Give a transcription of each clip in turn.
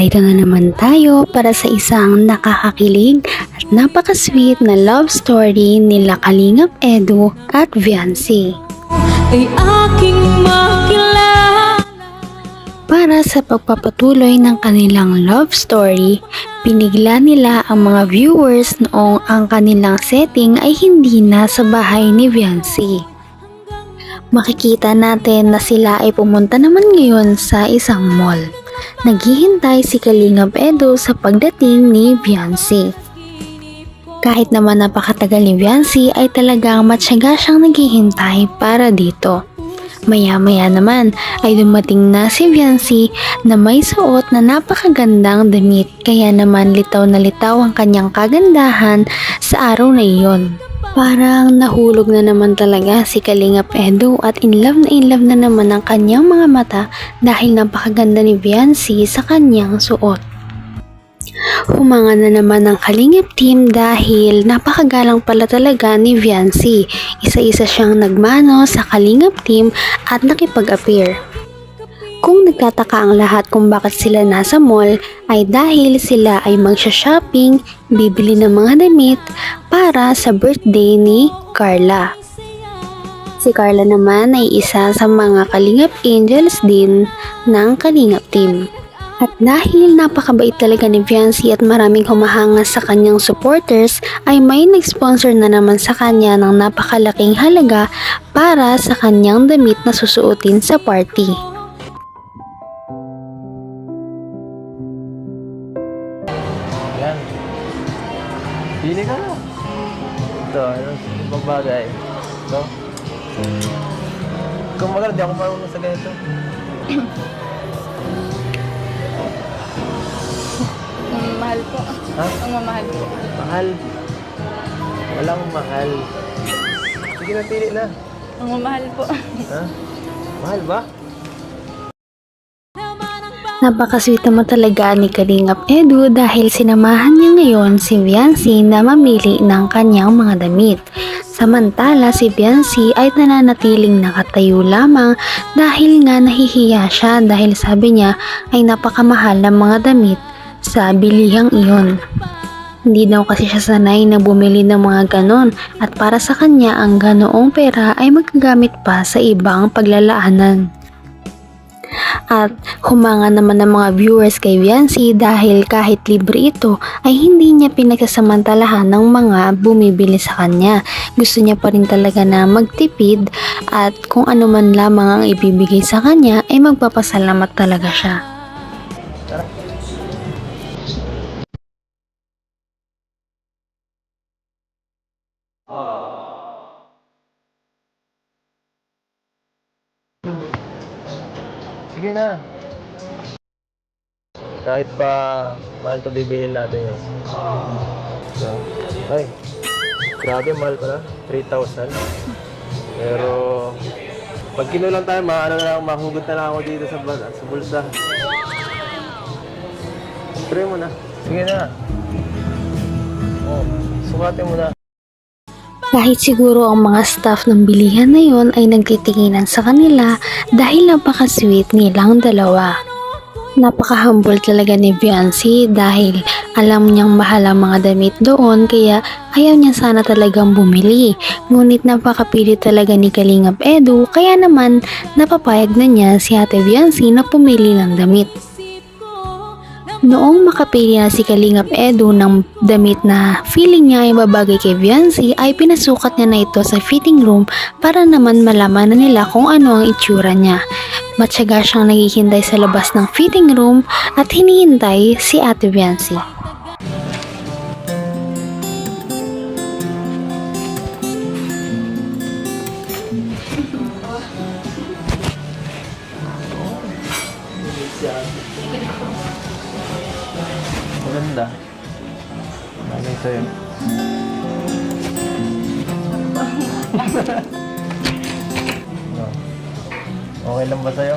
Narito na naman tayo para sa isang nakakakilig at napaka-sweet na love story nila Kalingap Edu at Viancy. ay aking makilala Para sa pagpapatuloy ng kanilang love story, pinigla nila ang mga viewers noong ang kanilang setting ay hindi na sa bahay ni Viancy. Makikita natin na sila ay pumunta naman ngayon sa isang mall. Naghihintay si Kalingap Edo sa pagdating ni Viancy. Kahit naman napakatagal ni Viancy ay talagang matyaga siyang naghihintay para dito. Maya-maya naman ay dumating na si Viancy na may suot na napakagandang damit kaya naman litaw na litaw ang kanyang kagandahan sa araw na iyon. Parang nahulog na naman talaga si Kalingap Edo at in love na in love na naman ang kanyang mga mata dahil napakaganda ni Viancy sa kanyang suot. Humanga na naman ang Kalingap team dahil napakagalang pala talaga ni Viancy. Isa-isa siyang nagmano sa Kalingap team at nakipag-appear. Kung nagtataka ang lahat kung bakit sila nasa mall ay dahil sila ay magsha-shopping, bibili ng mga damit para sa birthday ni Carla. Si Carla naman ay isa sa mga Kalingap Angels din ng Kalingap team. At dahil napakabait talaga ni Viancy at maraming humahanga sa kanyang supporters, ay may nag-sponsor na naman sa kanya ng napakalaking halaga para sa kanyang damit na susuotin sa party. Bagay. Ito. Kung maganda, di ako marunong sa ganito. Ang mahal po. Ha? Ang mamahal po. Mahal. Walang mahal. Sige na, pili na. Ang mamahal po. Ha? Mahal ba? Napakasweet naman talaga ni Kalingap Edu dahil sinamahan niya ngayon si Viancy na mamili ng kanyang mga damit. Samantala si Viancy ay nananatiling nakatayo lamang dahil nga nahihiya siya dahil sabi niya ay napakamahal ng mga damit sa bilihang iyon. Hindi daw kasi siya sanay na bumili ng mga ganon at para sa kanya ang ganoong pera ay magagamit pa sa ibang paglalaanan. At humanga naman ng mga viewers kay Viancy dahil kahit libre ito ay hindi niya pinagsasamantalahan ng mga bumibili sa kanya. Gusto niya pa rin talaga na magtipid at kung ano man lamang ang ibibigay sa kanya ay magpapasalamat talaga siya. Kahit pa mahal to bibilin natin yun. So, ay, grabe mahal pala. 3,000. Pero, pag kinulang tayo, maano na lang, mahugot na lang ako dito sa, sa bulsa. Try mo na. Sige na. Oh, sukatin mo na. Kahit siguro ang mga staff ng bilihan na yon ay nagtitinginan sa kanila dahil napaka-sweet nilang dalawa. Napaka-humble talaga ni Viancy dahil alam niyang mahal ang mga damit doon kaya ayaw niya sana talagang bumili. Ngunit napakapili talaga ni Kalingap Edu kaya naman napapayag na niya si Ate Viancy na pumili ng damit. Noong makapili na si Kalingap Edu ng damit na feeling niya ay babagay kay Viancy ay pinasukat niya na ito sa fitting room para naman malaman na nila kung ano ang itsura niya. Matyaga siyang naghihintay sa labas ng fitting room at hinihintay si Ate Viancy. Maganda. Bagay sa'yo. Oh. Okay lang ba sa'yo?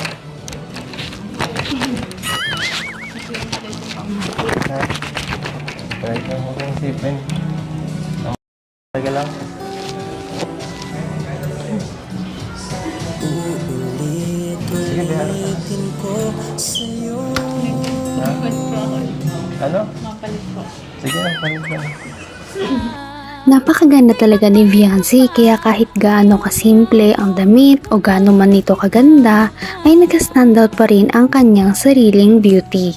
ha? Try ka mo kong isipin. Talaga lang. Sige, behalo ka. Mapalit po ako. Ano? Mapalit po. Sige na, palit na. Napakaganda talaga ni Viancy kaya kahit gaano kasimple ang damit o gaano man ito kaganda ay nag-standout pa rin ang kanyang sariling beauty.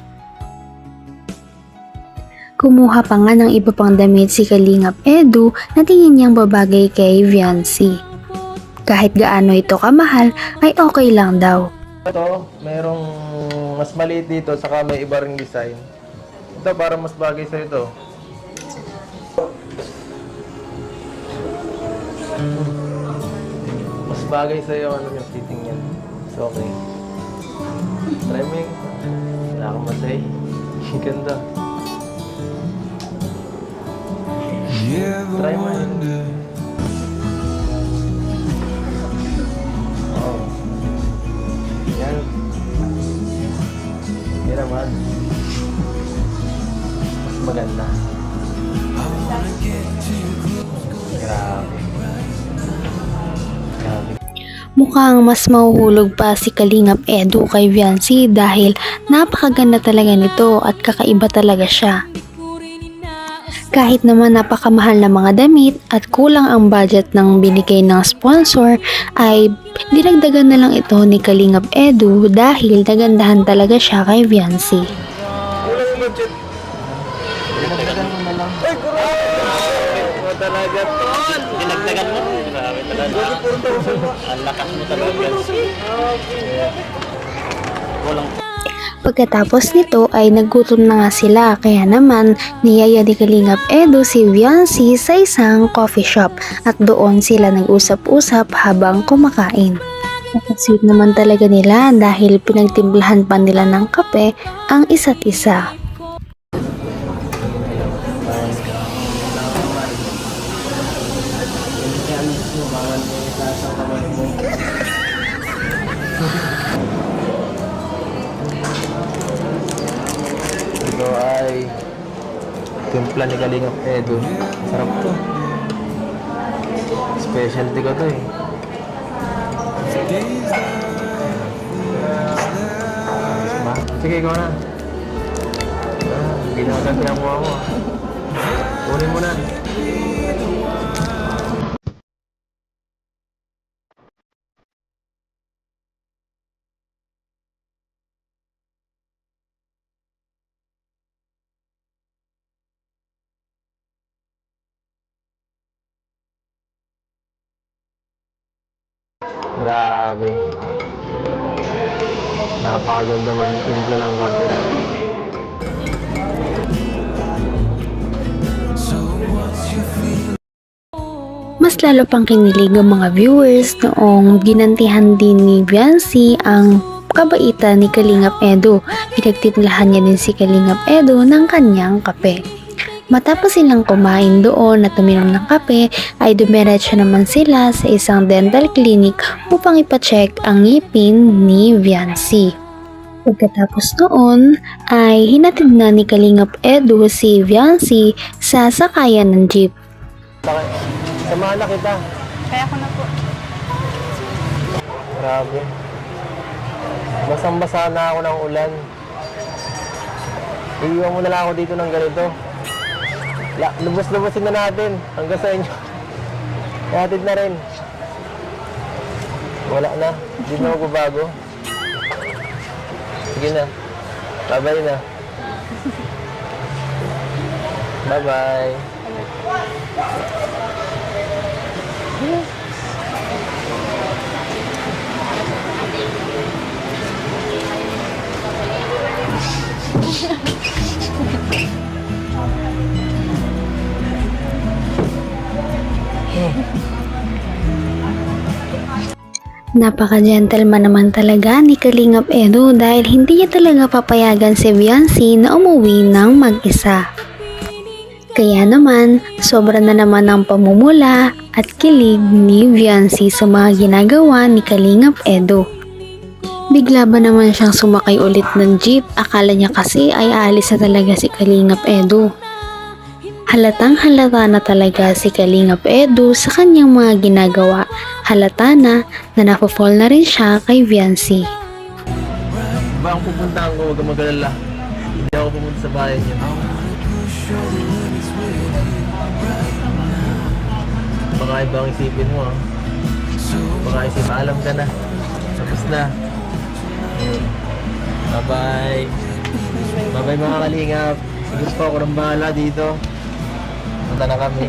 Kumuha pa nga ng iba pang damit si Kalingap Edu na tingin niyang babagay kay Viancy. Kahit gaano ito kamahal ay okay lang daw. Ito, merong mas maliit dito, saka may iba ring design. Ito, para mas bagay sa ito. Mas bagay sa iyo ano yung fitting yan. So, okay. Try mo yung... Wala akong masay. Ganda. Mukhang mas mahuhulog pa si Kalingap Edu kay Viancy dahil napakaganda talaga nito at kakaiba talaga siya. Kahit naman napakamahal na mga damit at kulang ang budget ng binigay ng sponsor ay dinagdagan na lang ito ni Kalingap Edu dahil nagandahan talaga siya kay Viancy. Yung budget. Dinagdagan mo na lang. Ay, grabe! Mo talaga, tol! Dinagdagan mo? Grabe talaga. Pagkatapos nito ay naggutom na nga sila kaya naman niyaya ni Kalingap Edu si Viancy sa isang coffee shop at doon sila nag-usap-usap habang kumakain. Napag-sweet naman talaga nila dahil pinagtimplahan pa nila ng kape ang isa't isa. Ito ay timpla ni Kalingap Edo. Sarap to. Specialty ko to eh. Sige, ikaw na. Ah, mukha mo. ah. Kunin mo na. Grabe. Napakaganda man yung timpla ng kape. Mas lalo pang kinilig ang mga viewers noong ginantihan din ni Viancy ang kabaitan ni Kalingap Edo. Pinagtimplahan niya din si Kalingap Edo ng kanyang kape. Matapos silang kumain doon at uminom ng kape, ay dumiretso naman sila sa isang dental clinic upang ipacheck ang ngipin ni Viancy. Pagkatapos noon, ay hinatid na ni Kalingap Edo si Viancy sa sakayan ng jeep. Samahan na kita. Kaya ko na po. Grabe. Basang-basa na ako ng ulan. Iiwan mo na lang ako dito ng ganito. Lubos-lubosin na natin hanggang sa inyo. Ihatid na rin. Wala na. Hindi na ako bago. Sige na. Bye-bye na. Bye-bye. Napaka-gentleman naman talaga ni Kalingap Edo dahil hindi niya talaga papayagan si Viancy na umuwi ng mag-isa. Kaya naman, sobra na naman ang pamumula at kilig ni Viancy sa mga ginagawa ni Kalingap Edo. Bigla ba naman siyang sumakay ulit ng jeep? Akala niya kasi ay aalis na talaga si Kalingap Edo. Halatang halata na talaga si Kalingap Edu sa kanyang mga ginagawa. Halata na na napafall na rin siya kay Viancy. Ba ang pupuntahan ko, huwag mag-alala. ako pumunta sa bahay niyo. Baka ibang isipin mo ah. Baka isip, alam ka na. Tapos na. Bye-bye. Bye-bye mga kalingap. Pa ako ng bahala dito. Punta na kami.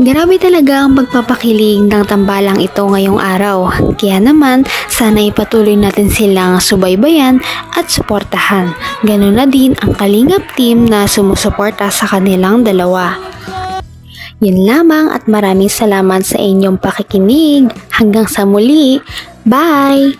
Grabe talaga ang pagpapakilig ng tambalang ito ngayong araw. Kaya naman, sana ipatuloy natin silang subaybayan at suportahan. Ganun na din ang Kalingap team na sumusuporta sa kanilang dalawa. Yun lamang at maraming salamat sa inyong pakikinig. Hanggang sa muli. Bye!